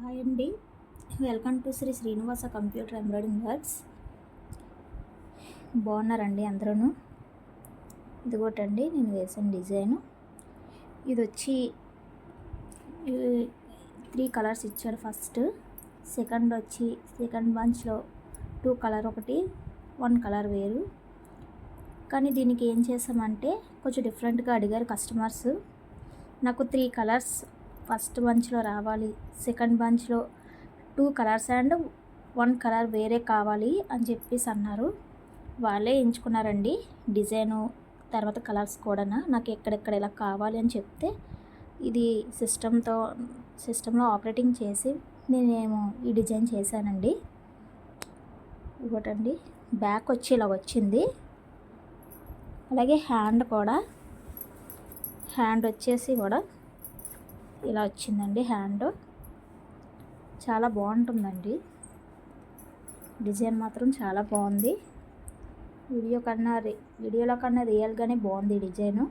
Hi అండి. Welcome to Shri Srinivasa computer embroidering works. బాగున్నారండి అందరూ ఇదిగోటండి నేను వేసిన డిజైను. ఇది వచ్చి త్రీ కలర్స్ ఇచ్చాడు ఫస్ట్. సెకండ్ వచ్చి సెకండ్ బంచ్లో టూ కలర్ ఒకటి వన్ కలర్ వేరు. కానీ దీనికి ఏం చేసామంటే కొంచెం డిఫరెంట్గా అడిగారు కస్టమర్స్. నాకు త్రీ కలర్స్ ఫస్ట్ బంచ్లో రావాలి. Second బంచ్లో two colours and one colour వేరే కావాలి అని చెప్పేసి అన్నారు. వాళ్ళే ఎంచుకున్నారండి. డిజైను తర్వాత కలర్స్ కూడా నాకు ఎక్కడెక్కడ ఇలా కావాలి అని చెప్తే ఇది సిస్టంతో సిస్టంలో ఆపరేటింగ్ చేసి నేనేమో ఈ డిజైన్ చేశానండి. ఇంకోటండి బ్యాక్ వచ్చి ఇలా వచ్చింది. అలాగే హ్యాండ్ కూడా హ్యాండ్ వచ్చేసి కూడా ఇలా వచ్చిందండి హ్యాండ్. చాలా బాగుంటుందండి. డిజైన్ మాత్రం చాలా బాగుంది. వీడియో కన్నా వీడియోలో కన్నా రియల్గానే బాగుంది డిజైను.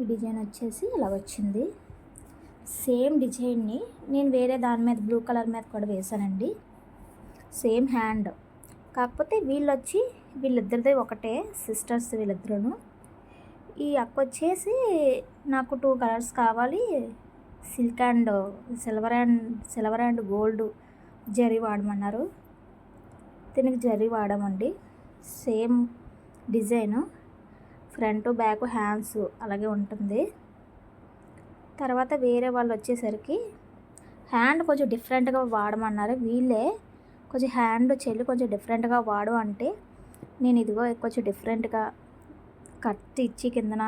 ఈ డిజైన్ వచ్చేసి ఇలా వచ్చింది. సేమ్ డిజైన్ని నేను వేరే దాని మీద బ్లూ కలర్ మీద కూడా వేసానండి సేమ్ హ్యాండ్. కాకపోతే వీళ్ళు వచ్చి వీళ్ళిద్దరిది ఒకటే సిస్టర్స్ వీళ్ళిద్దరూ ఈ అక్క వచ్చేసి నాకు టూ కలర్స్ కావాలి. Silk and silver and silver and gold zari వాడమన్నారు. దీనికి zari వాడమండి. Same design front back hands అలాగే ఉంటుంది. తర్వాత వేరే వాళ్ళు వచ్చేసరికి హ్యాండ్ కొంచెం డిఫరెంట్గా వాడమన్నారు. వీళ్ళే కొంచెం హ్యాండ్ చెల్లి కొంచెం డిఫరెంట్గా వాడు అంటే నేను ఇదిగో కొంచెం డిఫరెంట్గా కట్ ఇచ్చి కిందన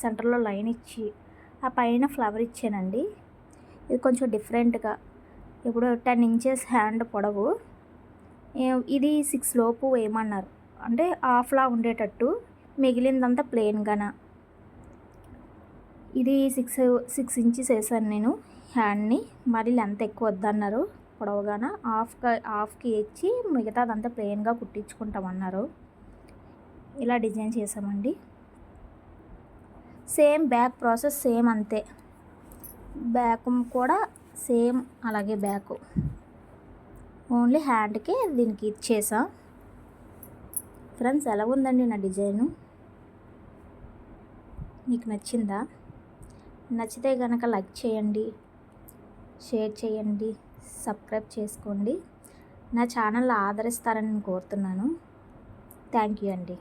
సెంటర్లో లైన్ ఇచ్చి ఆ పైన ఫ్లవర్ ఇచ్చానండి. ఇది కొంచెం డిఫరెంట్గా. ఇప్పుడు టెన్ ఇంచెస్ హ్యాండ్ పొడవు. ఇది సిక్స్ లోపు వేయమన్నారు. అంటే హాఫ్లా ఉండేటట్టు మిగిలిందంతా ప్లెయిన్గాన. ఇది సిక్స్ సిక్స్ ఇంచెస్ వేసాను నేను హ్యాండ్ని. మరి లెంత్ ఎక్కువ వద్దన్నారు. పొడవుగాన హాఫ్గా హాఫ్కి ఇచ్చి మిగతాదంతా ప్లెయిన్గా కుట్టించుకుంటామన్నారు. ఇలా డిజైన్ చేసామండి సేమ్ బ్యాక్ ప్రాసెస్ సేమ్ అంతే. బ్యాక్ కూడా సేమ్ అలాగే బ్యాక్. ఓన్లీ హ్యాండ్కి దీనికి ఇచ్చేసా ఫ్రెండ్స్ ఎలా ఉందండి నా డిజైను? మీకు నచ్చిందా? నచ్చితే కనుక లైక్ చేయండి షేర్ చేయండి సబ్స్క్రైబ్ చేసుకోండి. నా ఛానల్ ఆదరిస్తారని నేను కోరుతున్నాను. థ్యాంక్ యూ అండి.